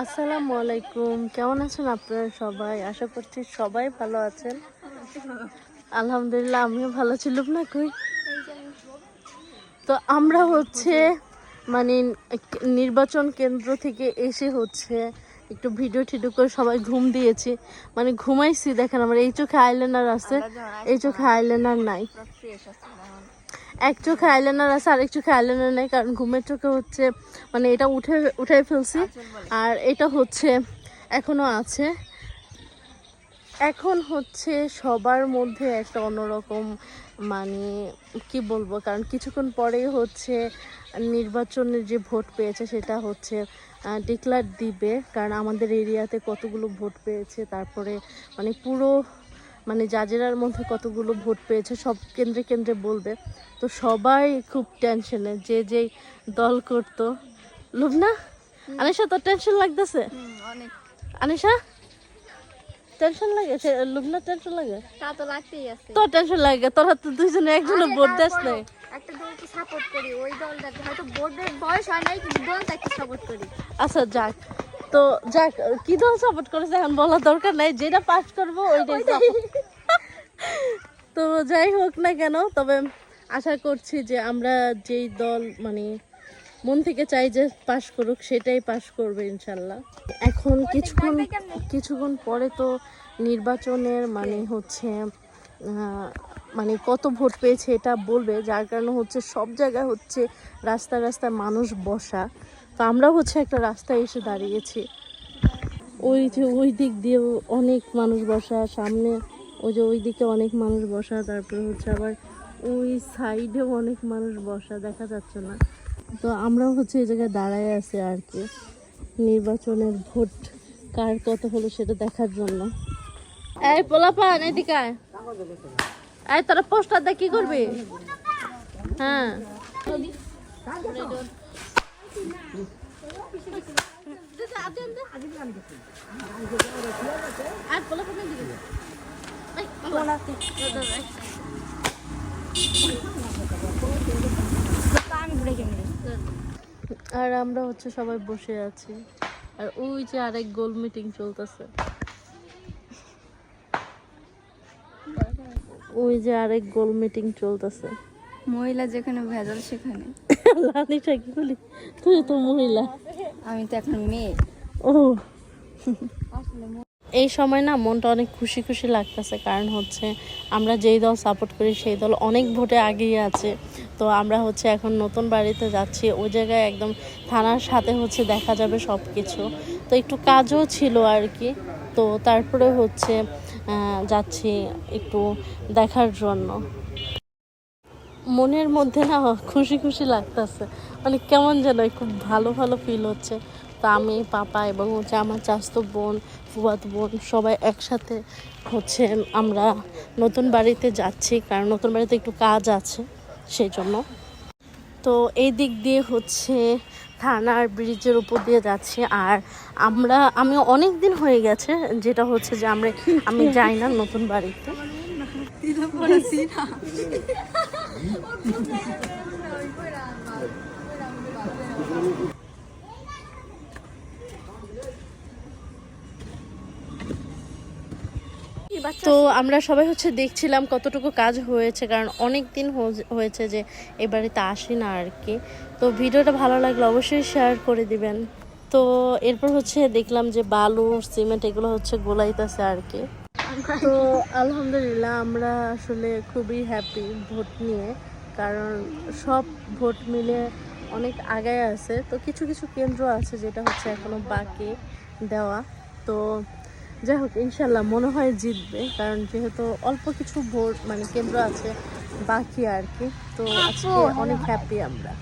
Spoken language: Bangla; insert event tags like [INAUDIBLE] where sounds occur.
আসসালামু আলাইকুম। কেমন আছেন আপনারা সবাই? আশা করছি সবাই ভালো আছেন। আলহামদুলিল্লাহ আমিও ভালো ছিলাম না কই? তো আমরা হচ্ছে মানে নির্বাচন কেন্দ্র থেকে এসে হচ্ছে একটু ভিডিও টিডিও করে সবাই ঘুম দিয়েছি। মানে ঘুমাইছি দেখেন আমার এই চোখে আইলাইনার আছে। এই চোখে আইলাইনার নাই। এক চোখে আইলাইনার আছে আরেক চোখে আইলাইনার নেই কারণ ঘুমের চোখে হচ্ছে মানে এটা উঠে উঠে ফেলছি। আর এটা হচ্ছে এখনও আছে। এখন হচ্ছে সবার মধ্যে একটা অন্যরকম মানে কি বলব কারণ কিছুক্ষণ পরেই হচ্ছে নির্বাচনের যে ভোট পেয়েছে সেটা হচ্ছে ডিক্লার দিবে। কারণ আমাদের এরিয়াতে কতগুলো ভোট পেয়েছে তারপরে মানে পুরো মানে জাজেরার মধ্যে কতগুলো ভোট পেয়েছে সব কেন্দ্রে কেন্দ্রে বলবে। তো সবাই খুব টেনশনে যে যেই দল করতো। লুবনা আনিশা তোর টেনশন লাগতেছে? আনিশা? টেনশন লাগে? লুবনা টেনশন লাগে? তা তো লাগতেই আছে। তোর টেনশন লাগে? তোরা তো দুইজনে একজনে ভোট দেস নাই। একটা দলকে সাপোর্ট করি ওই দলটাকে। হয়তো ভোটের বয়স হয় নাই কিন্তু দলটাকে সাপোর্ট করি। আচ্ছা যাক। তো যাক কি দল সাপোর্ট করেছে এখন বলার দরকার নাই যেটা পাস করব ওইটাই। তো যাই হোক না কেন তবে আশা করছি যে আমরা যেই দল মানে মন থেকে চাই যে পাশ করুক সেটাই পাশ করবে ইনশাল্লাহ। এখন কিছুক্ষণ কিছুক্ষণ পরে তো নির্বাচনের মানে হচ্ছে মানে কত ভোট পেয়েছে এটা বলবে যার কারণে হচ্ছে সব জায়গায় হচ্ছে রাস্তা রাস্তায় মানুষ বসা। তো আমরা হচ্ছে একটা রাস্তায় এসে দাঁড়িয়েছি। ওই যে ওই দিক দিয়েও অনেক মানুষ বসা সামনে ওই যে ওই দিকে অনেক মানুষ বসা তারপরে হচ্ছে আবার ওই সাইডেও অনেক মানুষ বসা, দেখা যাচ্ছে না। তো আমরাও হচ্ছে এই জায়গায় দাঁড়ায় আছি আর কি। নির্বাচনের ভোট কার কত হলো সেটা দেখার জন্য। এই পোলাপান, এদিকে। এই তোরা পোস্টার দিয়ে কি করবি? হ্যাঁ। আর আমরা হচ্ছে সবাই বসে আছি। আর ওই যে আরেক গোল মিটিং চলতেছে। ওই যে আরেক গোল মিটিং চলতেছে। মহিলা যেখানে ভেজাল সেখানে। কি বলি তুই তো মহিলা। আমি তো এখন মেয়ে। ও। এই সময় না মনটা অনেক খুশি খুশি লাগতেছে কারণ হচ্ছে আমরা যেই দল সাপোর্ট করি সেই দল অনেক ভোটে আগিয়ে আছে। তো আমরা হচ্ছে এখন নতুন বাড়িতে যাচ্ছি ওই জায়গায় একদম থানার সাথে হচ্ছে দেখা যাবে সব কিছু তো একটু কাজও ছিল আর কি। তো তারপরে হচ্ছে যাচ্ছি একটু দেখার জন্য। মনের মধ্যে না খুশি খুশি লাগতেছে। মানে কেমন যেন খুব ভালো ভালো ফিল হচ্ছে। তো আমি, পাপা এবং হচ্ছে আমার চাস্তো বোন ফুয়াত বোন সবাই একসাথে হচ্ছে আমরা নতুন বাড়িতে যাচ্ছি, কারণ নতুন বাড়িতে একটু কাজ আছে সেই জন্য তো এই দিক দিয়ে হচ্ছে থানার ব্রিজের উপর দিয়ে যাচ্ছি। আর আমরা, আমি অনেক দিন হয়ে গেছে, যেটা হচ্ছে যে আমরা, আমি যাই না নতুন বাড়িতে। [LAUGHS] তো আমরা সবাই হচ্ছে দেখছিলাম কতটুকু কাজ হয়েছে, কারণ অনেক দিন হয়েছে যে এই বাড়িতে আসি না আর কি। তো ভিডিওটা ভালো লাগলে অবশ্যই শেয়ার করে দিবেন। তো এরপর হচ্ছে দেখলাম যে বালু সিমেন্ট এগুলো হচ্ছে গোলাইতেছে আর কি। [LAUGHS] তো আলহামদুলিল্লাহ আমরা আসলে খুবই হ্যাপি ভোট নিয়ে কারণ সব ভোট মিলে অনেক আগায় আছে। তো কিছু কিছু কেন্দ্র আছে যেটা হচ্ছে এখনও বাকি দেওয়া। তো যাই হোক ইনশাল্লাহ মনে হয় জিতবে কারণ যেহেতু অল্প কিছু ভোট মানে কেন্দ্র আছে বাকি আর কি। তো আজকে অনেক হ্যাপি আমরা।